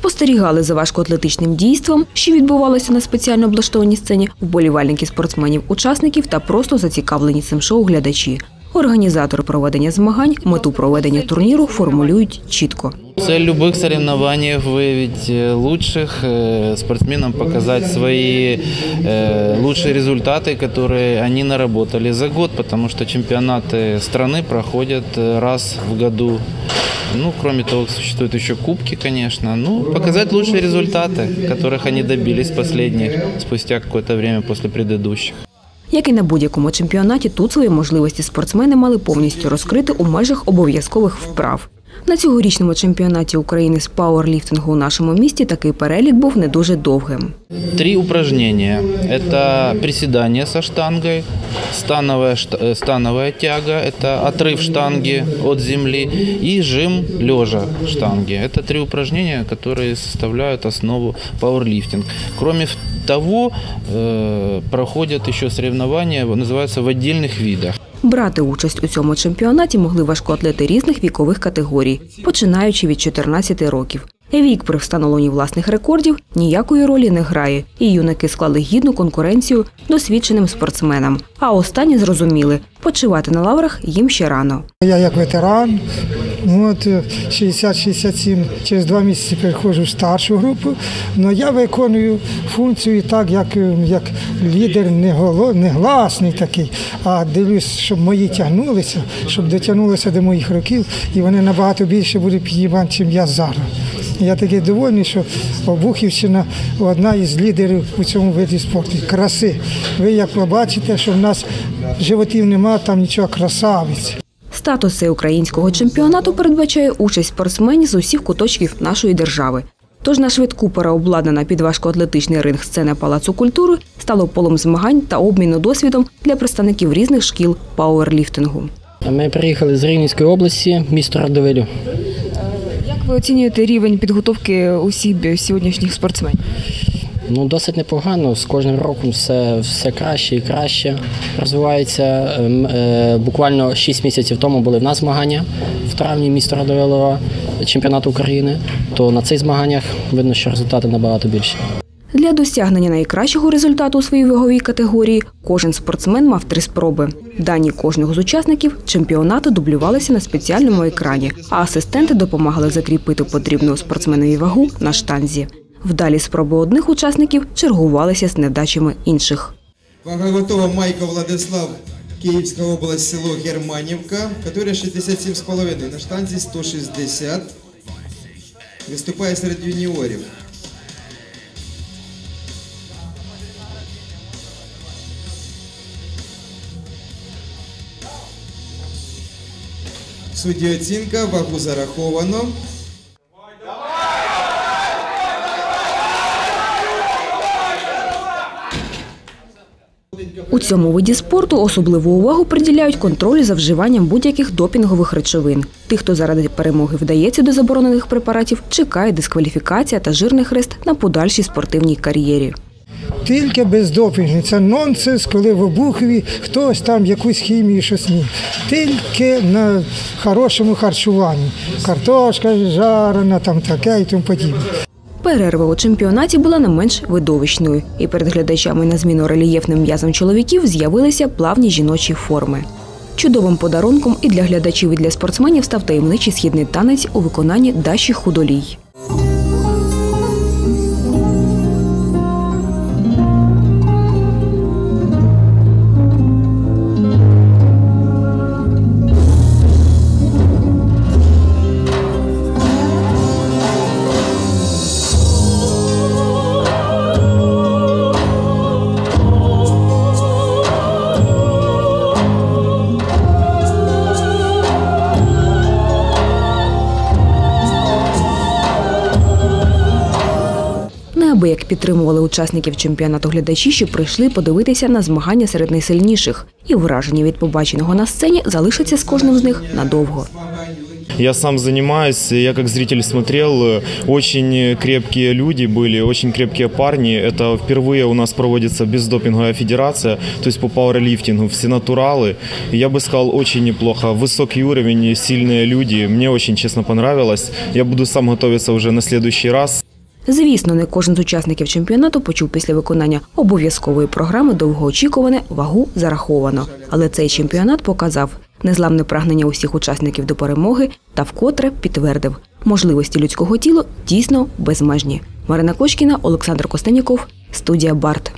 Спостерігали за важкоатлетичним дійством, що відбувалося на спеціально облаштованій сцені, вболівальники спортсменів, учасників та просто зацікавлені цим шоу глядачі. Організатори проведення змагань мету проведення турніру формулюють чітко. Цель любых соревнований выявить э, лучших э, спортсменам, показать свои э, лучшие результаты, которые они наработали за год, потому что чемпионаты страны проходят э, раз в году. Ну, кроме того, существуют еще кубки, конечно. Ну, показать лучшие результаты, которых они добились последних, спустя какое-то время после предыдущих. Як і на будь-якому чемпіонаті, тут свої можливості спортсмени мали повністю розкрити у межах обов'язкових вправ. На цьогорічному чемпіонаті України з пауерліфтингу у нашому місті такий перелік був не дуже довгим. Три упражнения. Это приседание со штангой, становая, шт- э, становая тяга, это отрыв штанги от земли и жим лежа штанги. Это три упражнения, которые составляют основу пауэрлифтинг. Кроме в- того, э, проходят еще соревнования, называются в отдельных видах. Брати участь у цьому чемпіонаті могли важкоатлети різних вікових категорій, починаючи від 14 років. Вік при встановленні власних рекордів ніякої ролі не грає, і юнаки склали гідну конкуренцію досвідченим спортсменам. А останні зрозуміли, почивати на лаврах їм ще рано. Я як ветеран, ну, от е, 60-67, через два місяці переходжу в старшу групу. але я виконую функцію так, як, е, як лідер не, голо, не гласний такий, а дивлюсь, щоб мої тягнулися, щоб дотягнулися до моїх років, і вони набагато більше будуть підіймати, ніж я зараз. Я такий довольний, що Обухівщина одна із лідерів у цьому виді спорту. Краси. Ви як побачите, що в нас животів немає, там нічого красавиць. Статус всеукраїнського чемпіонату передбачає участь спортсменів з усіх куточків нашої держави. Тож на швидку переобладнана під важкоатлетичний ринг сцена Палацу культури стало полом змагань та обміну досвідом для представників різних шкіл пауерліфтингу. Ми приїхали з Рівненської області, місто Радовилю. Ви оцінюєте рівень підготовки осіб сьогоднішніх спортсменів? Ну, досить непогано. З кожним роком все, все краще і краще розвивається. Ем, е, Буквально 6 місяців тому були в нас змагання в травні міста Радовилова, чемпіонату України. То на цих змаганнях видно, що результати набагато більші. Для досягнення найкращого результату у своїй ваговій категорії кожен спортсмен мав три спроби. Дані кожного з учасників чемпіонату дублювалися на спеціальному екрані, а асистенти допомагали закріпити потрібну спортсменові вагу на штанзі. Вдалі спроби одних учасників чергувалися з невдачами інших. Вага готова Майко Владислав, Київська область, село Германівка, категорія 67,5, на штанзі 160. Виступає серед юніорів. Судді оцінка, вагу зараховано. У цьому виді спорту особливу увагу приділяють контролю за вживанням будь-яких допінгових речовин. Тих, хто заради перемоги вдається до заборонених препаратів, чекає дискваліфікація та жирний хрест на подальшій спортивній кар'єрі. Тільки без допінгу. Це нонсенс, коли в обухові хтось там якусь хімію щось ні. Тільки на хорошому харчуванні. Картошка жарена, там таке і тому подібне. Перерва у чемпіонаті була не менш видовищною, і перед глядачами на зміну рельєфним м'язам чоловіків з'явилися плавні жіночі форми. Чудовим подарунком і для глядачів, і для спортсменів став таємничий східний танець у виконанні Даші Худолій. Неабияк підтримували учасників чемпіонату глядачі, що прийшли подивитися на змагання серед найсильніших, і враження від побаченого на сцені залишаться з кожним з них надовго. Я сам занимаюсь, я как зритель смотрел, э, очень крепкие люди были, очень крепкие парни. Это впервые у нас проводится бездопинговая федерация, то есть по пауэрлифтингу, все натуралы. Я бы сказал, очень неплохо. Высокий уровень, сильные люди. Мне очень, честно, понравилось. Я буду сам готовиться уже на следующий раз. Звісно, не кожен з учасників чемпіонату почув після виконання обов'язкової програми довгоочікуване вагу зараховано. Але цей чемпіонат показав незламне прагнення усіх учасників до перемоги та вкотре підтвердив можливості людського тіла дійсно безмежні. Марина Кочкіна, Олександр Костеніков, студія Барт.